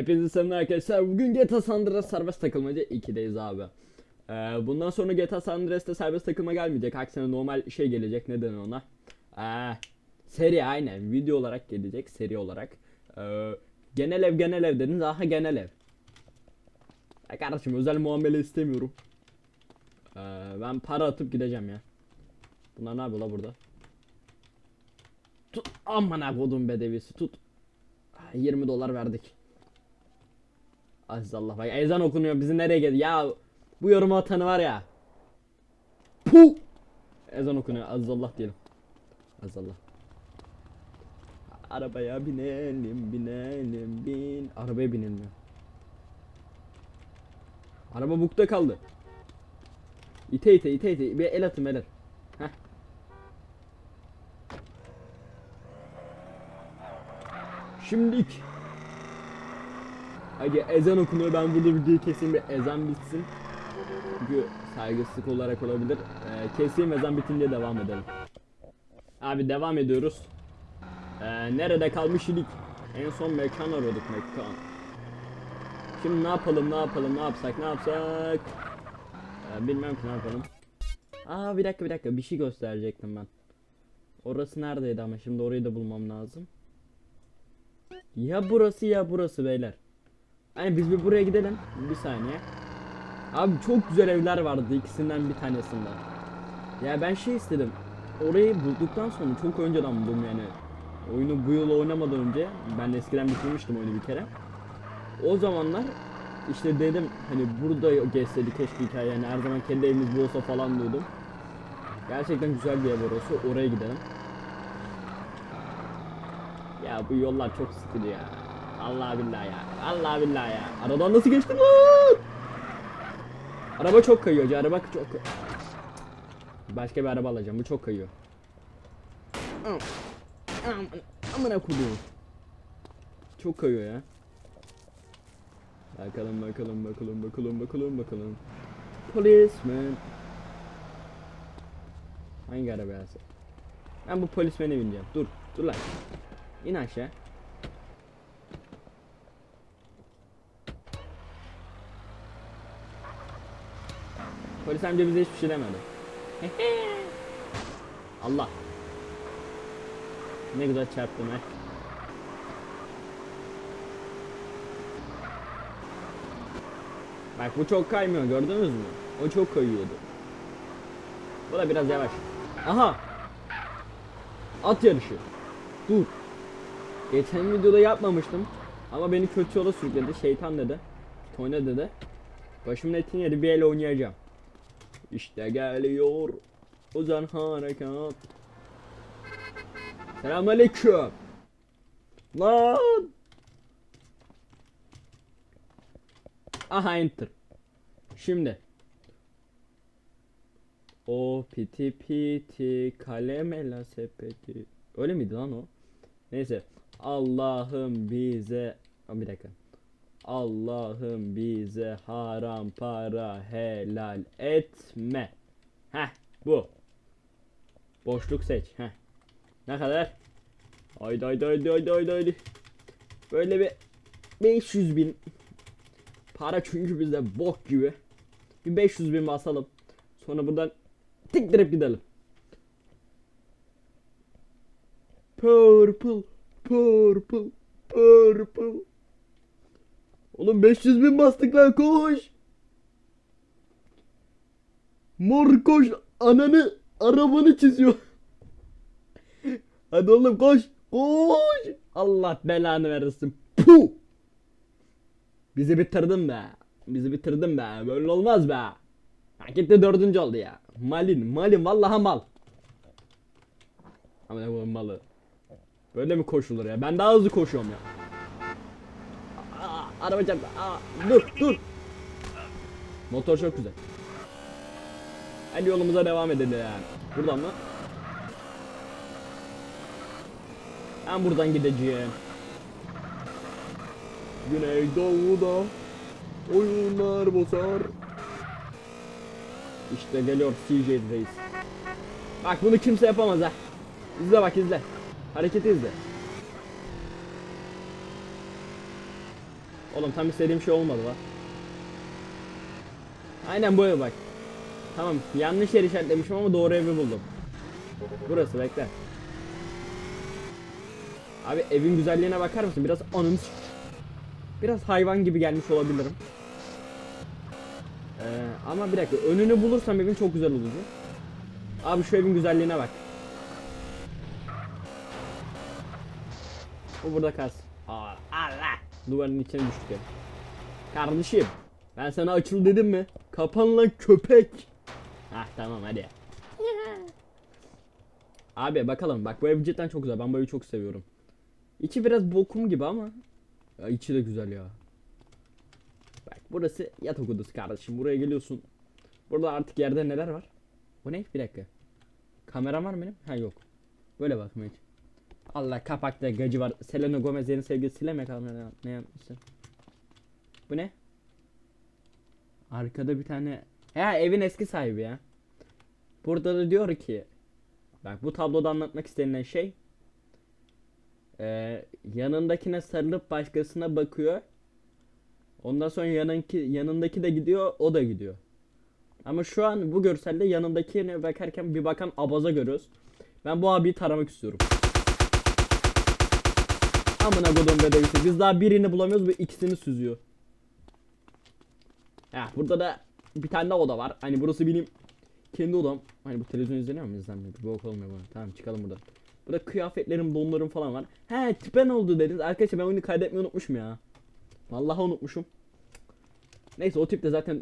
Hepinize selamlar arkadaşlar. Bugün GTA San Andreas serbest takılmacı 2'deyiz abi. Ee, bundan sonra GTA San Andreas'ta serbest takılma gelmeyecek. Aksine normal şey gelecek. Ne denir ona? Ee, seri aynen. Video olarak gelecek. Seri olarak. Ee, genel ev genel ev dediniz. Aha genel ev. Ya kardeşim özel muamele istemiyorum. Ee, ben para atıp gideceğim ya. Bunlar ne yapıyor la burada? Tut. Aman kodum bedevisi tut. 20 dolar verdik. Aziz Allah bak ezan okunuyor bizi nereye geldi ya bu yorumu atanı var ya. Puh! Ezan okunuyor Aziz Allah diyelim. Aziz Allah Arabaya binelim binelim bin. Arabaya binelim Araba bukta kaldı. İte ite ite ite. Bir el atın el at Heh. Şimdilik Hadi ezan okunuyor ben burada videoyu keseyim bir ezan bitsin. Çünkü saygısızlık olarak olabilir. Ee, keseyim ezan bitince devam edelim. Abi devam ediyoruz. Ee, nerede kalmış idik? En son mekan aradık mekan. Şimdi ne yapalım ne yapalım ne yapsak ne yapsak? Ee, bilmem ki ne yapalım. Aa bir dakika bir dakika bir şey gösterecektim ben. Orası neredeydi ama şimdi orayı da bulmam lazım. Ya burası ya burası beyler. Hani biz bir buraya gidelim. Bir saniye. Abi çok güzel evler vardı ikisinden bir tanesinde. Ya ben şey istedim. Orayı bulduktan sonra çok önceden buldum yani. Oyunu bu yıl oynamadan önce ben de eskiden bitirmiştim oyunu bir kere. O zamanlar işte dedim hani burada geçseydi keşke hikaye yani her zaman kendi evimiz bu olsa falan diyordum. Gerçekten güzel bir ev orası. Oraya gidelim. Ya bu yollar çok sıkıcı ya. Allah billahi ya. Allah billahi ya. Aradan nasıl geçtim lan? Araba çok kayıyor. hacı, Araba çok Başka bir araba alacağım. Bu çok kayıyor. Amına koyduğum. Çok kayıyor ya. Bakalım bakalım bakalım bakalım bakalım bakalım. Policeman. Hangi araba yazdı? Ben bu polismene bineceğim. Dur. Dur lan. İn aşağı. Polis amca bize hiçbir şey demedi. Allah. Ne güzel çarptım he. Bak bu çok kaymıyor gördünüz mü? O çok kayıyordu. Bu da biraz yavaş. Aha. At yarışı. Dur. Geçen videoda yapmamıştım. Ama beni kötü yola sürükledi. Şeytan dedi. Toyna dedi. Başımın etini yedi bir el oynayacağım. İşte geliyor. Uzan harekat. Selamünaleyküm. Lan. Aha enter. Şimdi. O piti piti kalemela sepeti. Öyle miydi lan o? Neyse. Allah'ım bize bir dakika. Allah'ım bize haram para helal etme. Heh bu. Boşluk seç. Heh. Ne kadar? Haydi haydi haydi haydi haydi haydi. Böyle bir 500 bin para çünkü bizde bok gibi. Bir 500 bin basalım. Sonra buradan tiktirip gidelim. Purple, purple, purple. Oğlum 500 bin bastık lan koş. Mor koş ananı arabanı çiziyor. Hadi oğlum koş koş. Allah belanı versin. Puh. Bizi bitirdin be. Bizi bitirdin be. Böyle olmaz be. Hak dördüncü oldu ya. Malin malin vallaha mal. Ama ne bu malı. Böyle mi koşulur ya? Ben daha hızlı koşuyorum ya. Araba çarptı. Aa, dur dur. Motor çok güzel. Hadi yolumuza devam edelim yani. Buradan mı? Ben buradan gideceğim. Güneydoğu'da oyunlar bozar. İşte geliyor CJ Reis. Bak bunu kimse yapamaz ha. İzle bak izle. Hareketi izle. Oğlum tam istediğim şey olmadı lan. Aynen bu bak. Tamam yanlış yer işaretlemişim ama doğru evi buldum. Burası bekle. Abi evin güzelliğine bakar mısın? Biraz anım Biraz hayvan gibi gelmiş olabilirim. Ee, ama bir dakika önünü bulursam evin çok güzel olacak. Abi şu evin güzelliğine bak. Bu burada kalsın. Allah. Duvarın içine düştük. Kardeşim. Ben sana açıl dedim mi? Kapan lan köpek. Ah tamam hadi. Abi bakalım bak bu ev cidden çok güzel. Ben bu evi çok seviyorum. İçi biraz bokum gibi ama ya içi de güzel ya. Bak burası yatak odası kardeşim. Buraya geliyorsun. Burada artık yerde neler var? Bu ne? Bir dakika. Kamera var mı benim? Ha yok. Böyle bakma hiç. Allah kapakta gacı var. Selena Gomez'in sevgilisiyle mi kamera ne yapmışsın? Bu ne? Arkada bir tane ya evin eski sahibi ya. Burada da diyor ki bak bu tabloda anlatmak istenilen şey ee, yanındakine sarılıp başkasına bakıyor. Ondan sonra yanınki, yanındaki de gidiyor, o da gidiyor. Ama şu an bu görselde yanındakine bakarken bir bakan abaza görüyoruz. Ben bu abiyi taramak istiyorum. Amına kodum bedevisi. Biz daha birini bulamıyoruz bu ikisini süzüyor. Ya burada da bir tane daha oda var. Hani burası benim kendi odam. Hani bu televizyon izleniyor mu? İzlenmiyor. Bir bok olmuyor bana. Tamam çıkalım buradan. Burada kıyafetlerim, donlarım falan var. He tipe ne oldu dediniz. Arkadaşlar ben oyunu kaydetmeyi unutmuşum ya. Vallahi unutmuşum. Neyse o tip de zaten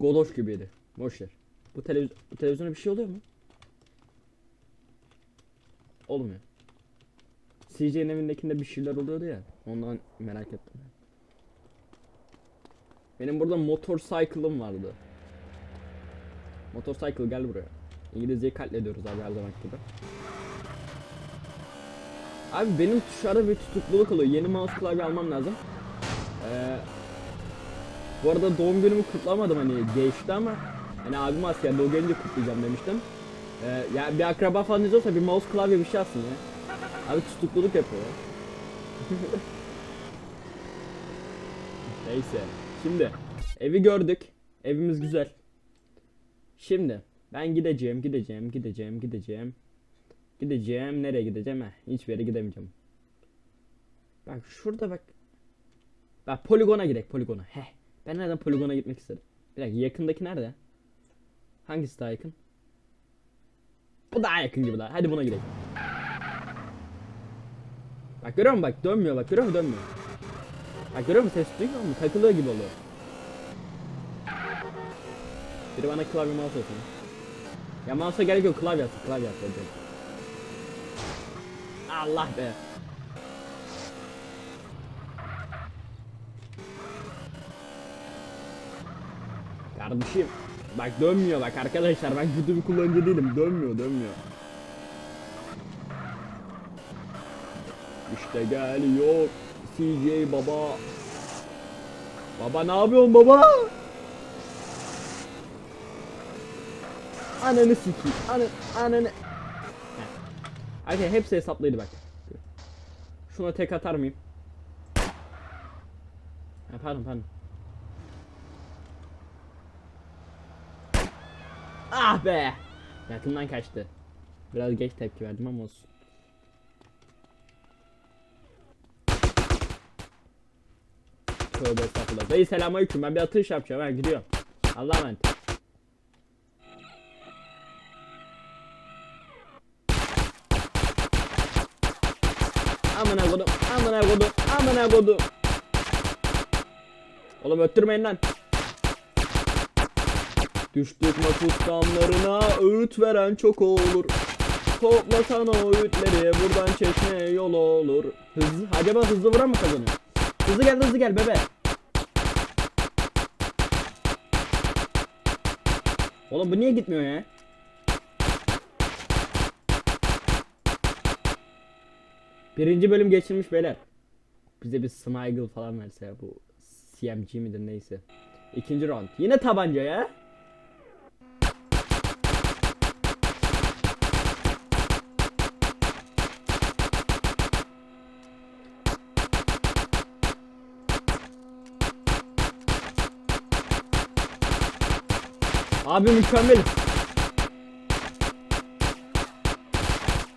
Godoş gibiydi. Boş ver. Bu, televiz bu televizyona bir şey oluyor mu? Olmuyor. CJ'nin evindekinde bir şeyler oluyordu ya. Ondan merak ettim. Benim burada motorcycle'ım vardı. Motorcycle gel buraya. İngilizceyi katlediyoruz abi her zaman gibi. Abi benim tuşlarda bir tutukluluk oluyor. Yeni mouse klavye almam lazım. Ee, bu arada doğum günümü kutlamadım hani geçti ama hani abim askerde o gelince kutlayacağım demiştim. Ee, ya bir akraba falan izliyorsa bir mouse klavye bir şey alsın ya. Abi tutukluluk yapıyor. ya. Neyse. Şimdi evi gördük. Evimiz güzel. Şimdi ben gideceğim, gideceğim, gideceğim, gideceğim. Gideceğim. Nereye gideceğim? Heh, hiçbir yere gidemeyeceğim. Bak şurada bak. Bak poligona gidelim poligona. Heh. Ben nereden poligona gitmek istedim? Bir dakika yakındaki nerede? Hangisi daha yakın? Bu daha yakın gibi daha. Hadi buna gidelim. Bak görüyor musun bak dönmüyor bak görüyor musun dönmüyor. Bak görüyor musun ses duyuyor musun? Takılıyor gibi oluyor. Biri bana klavye mouse olsun. Ya mouse'a gerek yok klavye atsın klavye hadi. Allah be. Kardeşim bak dönmüyor bak arkadaşlar ben kötü bir kullanıcı değilim dönmüyor dönmüyor. İşte geliyor CJ baba. Baba ne yapıyorsun baba? Ananı sikeyim. Anı, ananı. Arkadaşlar hepsi hesaplıydı bak. Şuna tek atar mıyım? Ha, pardon pardon. Ah be! Yakından kaçtı. Biraz geç tepki verdim ama olsun. Tövbe estağfurullah. Dayı selamünaleyküm. Ben bir atış yapacağım. Ben gidiyorum. Allah'a emanet. Amına kodum. Amına kodum. Amına kodum. Oğlum öttürmeyin lan. Düştük nüfus damlarına öğüt veren çok olur. Toplasan o öğütleri buradan çeşme yol olur. Hızlı, acaba hızlı vuran mı kazanıyor? Hızlı gel hızlı gel bebe. Oğlum bu niye gitmiyor ya? Birinci bölüm geçilmiş beyler. Bize bir Smiggle falan verse bu CMG midir neyse. İkinci round. Yine tabanca ya. Abi mükemmel.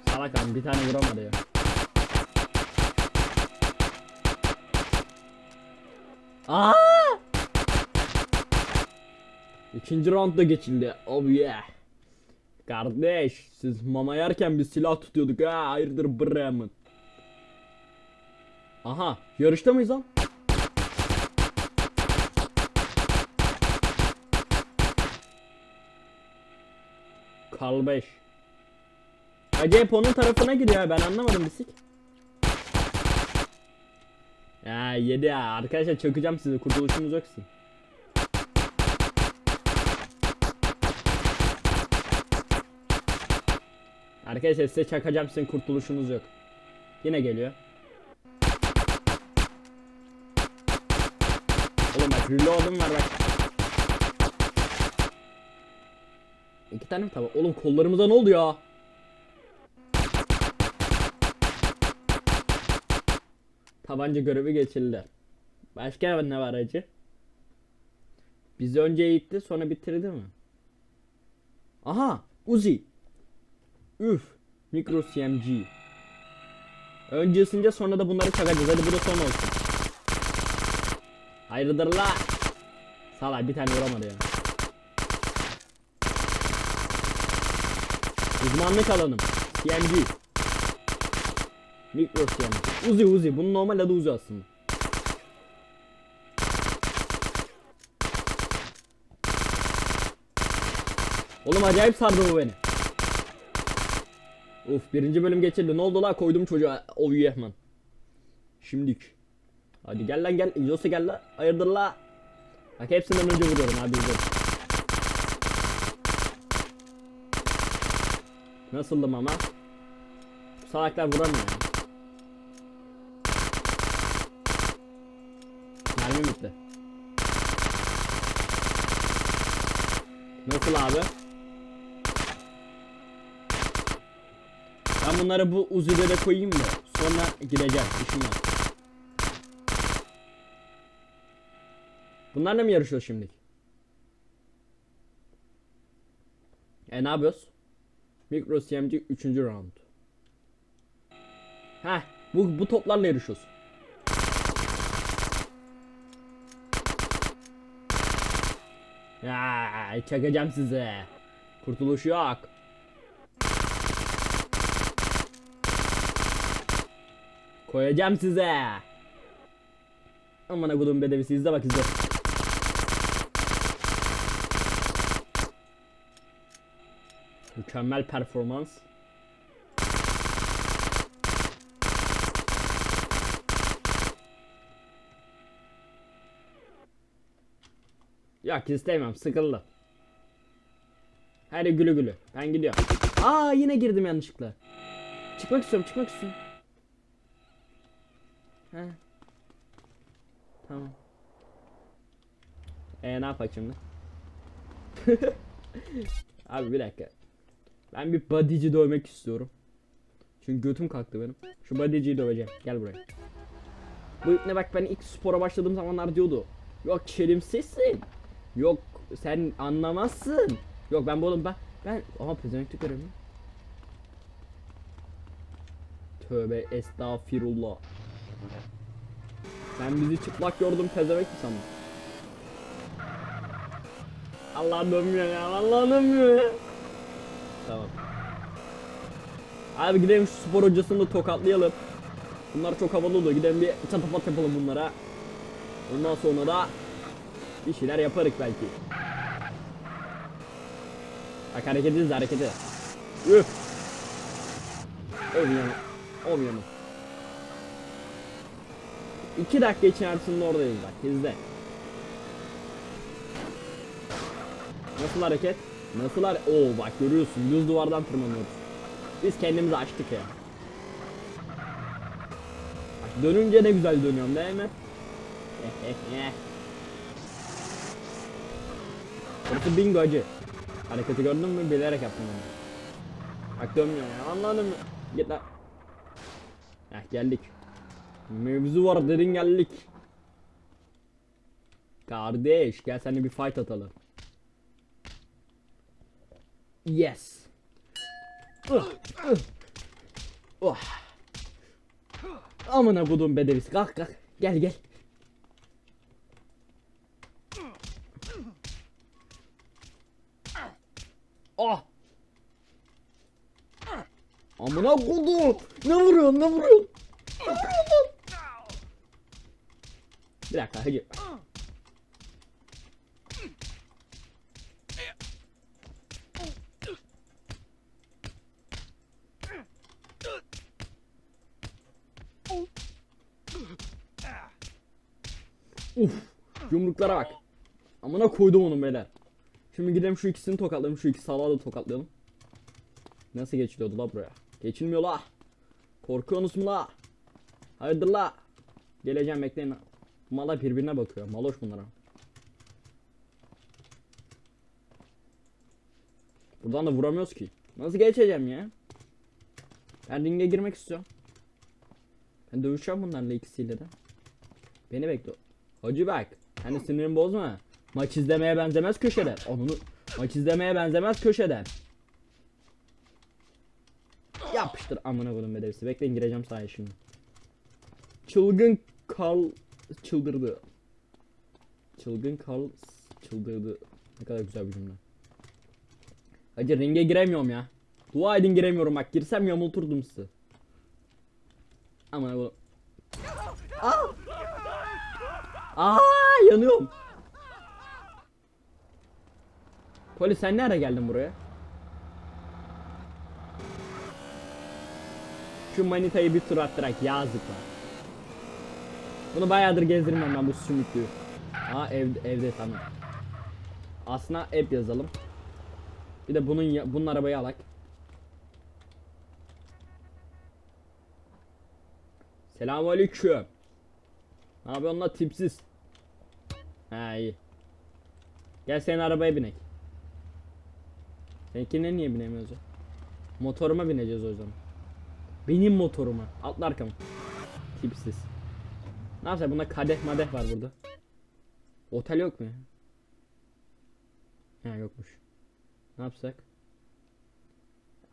Salak abi bir tane vuramadı ya. Aa! İkinci round da geçildi. Oh yeah. Kardeş siz mama yerken biz silah tutuyorduk ha hayırdır Bremen. Aha yarışta mıyız lan? Karl 5. Acayip onun tarafına gidiyor ya ben anlamadım bisik. Ya yedi ya arkadaşlar çökeceğim sizi kurtuluşunuz yok. Arkadaşlar size çakacağım sizin kurtuluşunuz yok. Yine geliyor. Oğlum bak reload'um var bak. İki tane mi tamam? Oğlum kollarımıza ne oldu ya? Tabanca görevi geçildi. Başka ne var acı? Bizi önce eğitti sonra bitirdi mi? Aha! Uzi! Üf! Micro CMG. Önce ısınca sonra da bunları çakacağız. Hadi bu da son olsun. Hayırdır la? Salak bir tane vuramadı ya. Uzmanlık alanım. CMG. Micro CMG. Uzi Uzi. Bunun normal adı Uzi aslında. Oğlum acayip sardı bu beni. Uf birinci bölüm geçildi. Ne oldu la koydum çocuğa. O Yehman. Şimdik. Hadi gel lan gel. Jose gel la. Hayırdır la. Bak hepsinden önce vuruyorum abi izle. Nasıldım ama? Salaklar vuramıyor. Mermi bitti. Nasıl abi? Ben bunları bu uzilere koyayım da sonra gideceğim işim. Bunlarla mı yarışıyoruz şimdi? E ne yapıyoruz? Micro CMG 3. round. Heh bu, bu toplarla yarışıyoruz. Ya çakacağım size. Kurtuluş yok. Koyacağım size. Aman akudum bedevisi izle bak izle. Mükemmel performans. Yok istemem sıkıldı. Hadi gülü gülü. Ben gidiyorum. Aa yine girdim yanlışlıkla. Çıkmak istiyorum çıkmak istiyorum. He. Tamam. E ne yapak şimdi? Abi bir dakika. Ben bir bodyci dövmek istiyorum. Çünkü götüm kalktı benim. Şu bodyciyi döveceğim. Gel buraya. Bu ne bak ben ilk spora başladığım zamanlar diyordu. Yok çelimsizsin. Yok sen anlamazsın. Yok ben bu oğlum ben ben aha pezevenklik görevi. mi? Tövbe estağfirullah. Sen bizi çıplak gördün pezevenk mi sandın? Allah dönmüyor ya Allah dönmüyor ya. Tamam. Abi gidelim şu spor hocasını da tokatlayalım. Bunlar çok havalı oluyor. Gidelim bir çatapat yapalım bunlara. Ondan sonra da bir şeyler yaparız belki. Bak hareket ediz hareket et. Üf. Olmuyor mu? Olmuyor mu? İki dakika içerisinde oradayız bak izle. Nasıl hareket? Nasıl hareket? Oo bak görüyorsun düz duvardan tırmanıyoruz. Biz kendimizi açtık ya. Bak dönünce ne güzel dönüyorum değil mi? Burası bingo acı. Hareketi gördün mü? Bilerek yaptım onu. Bak dönmüyor ya. Anladın mı? Git lan. Heh geldik. Mevzu var dedin geldik. Kardeş gel seninle bir fight atalım. Yes. Uh, uh. Oh. Amına kodum bedevisi. Kalk kalk. Gel gel. Oh. Amına kodum. Ne vuruyorsun ne vuruyorsun? Ne vuruyorsun? Bir dakika hadi. Uf, yumruklara bak. Amına koydum onu beyler. Şimdi gidelim şu ikisini tokatlayalım, şu iki salağı da tokatlayalım. Nasıl geçiliyordu la buraya? Geçilmiyor la. Korkuyorsunuz mu la? Hayırdır la? Geleceğim bekleyin. Mala birbirine bakıyor. Maloş bunlara. Buradan da vuramıyoruz ki. Nasıl geçeceğim ya? Ben ringe girmek istiyorum. Ben dövüşeceğim bunlarla ikisiyle de. Beni bekle. Hacı bak. Hani sinirimi bozma. Maç izlemeye benzemez köşeden. Onu maç izlemeye benzemez köşeden. Yapıştır amına koydum bedevisi. Bekleyin gireceğim sahaya şimdi. Çılgın Karl çıldırdı. Çılgın Karl çıldırdı. Ne kadar güzel bir cümle. Hacı ringe giremiyorum ya. Dua edin giremiyorum bak. Girsem yamulturdum sizi. Amına koydum. Aa! Aa yanıyorum. Polis sen nereye geldin buraya? Şu manitayı bir tur attırak yazıklar. Bunu bayağıdır gezdirmem ben bu sümüklüyü. Aa ev, evde tamam. Aslında app yazalım. Bir de bunun bunun arabayı alak. Selamünaleyküm. Ne yapıyorsun lan tipsiz? Ha iyi. Gel senin arabaya binek. Seninkine niye binemiyoruz? Motoruma bineceğiz o zaman. Benim motoruma. Atla arkama. Tipsiz. Ne yapacak? Bunda kadeh madeh var burada. Otel yok mu ya? Yokmuş. Ne yapsak?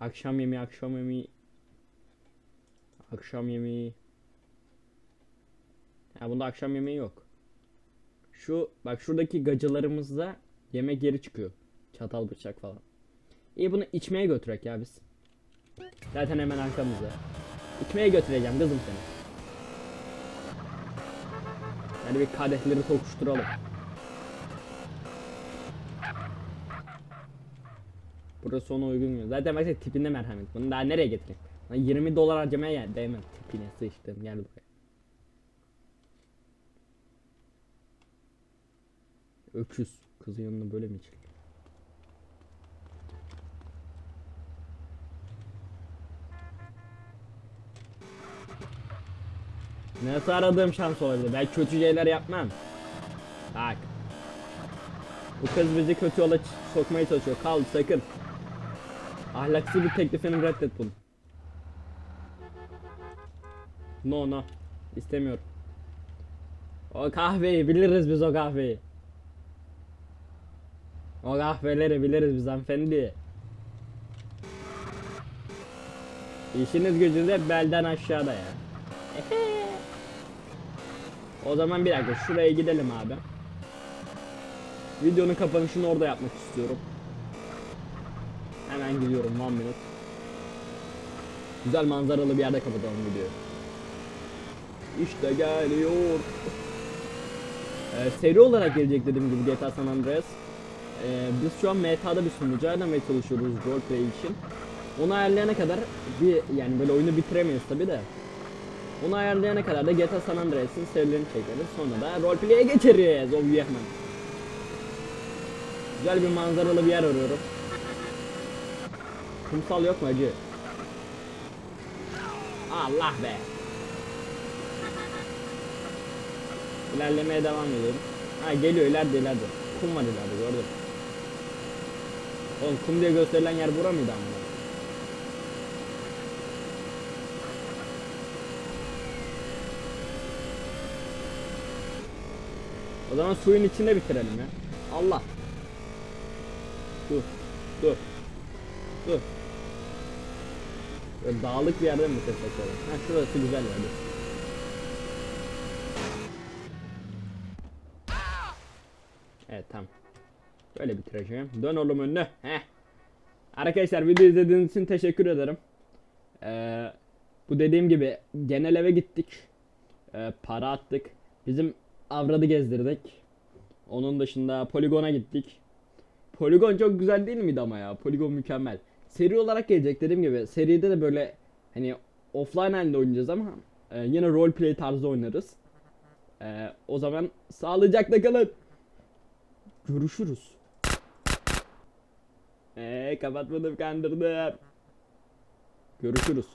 Akşam yemeği, akşam yemeği. Akşam yemeği. Ha bunda akşam yemeği yok. Şu bak şuradaki gacılarımızda yemek yeri çıkıyor. Çatal bıçak falan. İyi bunu içmeye götürek ya biz. Zaten hemen arkamızda. İçmeye götüreceğim kızım seni. Hadi bir kadehleri tokuşturalım. Burası ona uygun görünüyor. Zaten baksana tipinde merhamet. Bunu daha nereye getireyim? Lan 20 dolar harcamaya. Değmez tipine sıçtım. Gel buraya. Öküz. Kızın yanına böyle mi içilir? Nasıl aradığım şans olabilir? Ben kötü şeyler yapmam. Bak. Bu kız bizi kötü yola sokmaya çalışıyor. Kal sakın. Ahlaksız bir teklifini reddet bunu. No no. İstemiyorum. O kahveyi biliriz biz o kahveyi. O kahveleri biliriz biz hanımefendi. İşiniz gücünüz hep belden aşağıda ya. o zaman bir dakika şuraya gidelim abi. Videonun kapanışını orada yapmak istiyorum. Hemen gidiyorum one minute. Güzel manzaralı bir yerde kapatalım videoyu. İşte geliyor. Ee, seri olarak gelecek dediğim gibi GTA San Andreas. Ee, biz şu an meta'da bir sunucu ayarlamaya çalışıyoruz roleplay için. Onu ayarlayana kadar bir yani böyle oyunu bitiremeyiz tabi de. Onu ayarlayana kadar da GTA San Andreas'ın serilerini çekeriz. Sonra da roleplay'e geçeriz. Yeah man. Güzel bir manzaralı bir yer arıyorum. Kumsal yok mu acı? Allah be. İlerlemeye devam ediyorum. Ha geliyor ileride ileride. Kum var ileride gördüm. Oğlum kum diye gösterilen yer bura mıydı ama? O zaman suyun içinde bitirelim ya. Allah. Dur. Dur. Dur. Böyle dağlık bir yerde mi ses açalım? Ha şurası güzel yani. Evet tamam. Böyle bitireceğim. Dön oğlum önüne. Heh. Arkadaşlar video izlediğiniz için teşekkür ederim. Ee, bu dediğim gibi genel eve gittik. Ee, para attık. Bizim avradı gezdirdik. Onun dışında poligona gittik. Poligon çok güzel değil miydi ama ya? Poligon mükemmel. Seri olarak gelecek dediğim gibi. Seride de böyle hani offline halinde oynayacağız ama e, yine roleplay tarzı oynarız. E, o zaman sağlıcakla kalın. Görüşürüz. Eee kapatmadım kandırdım. Görüşürüz.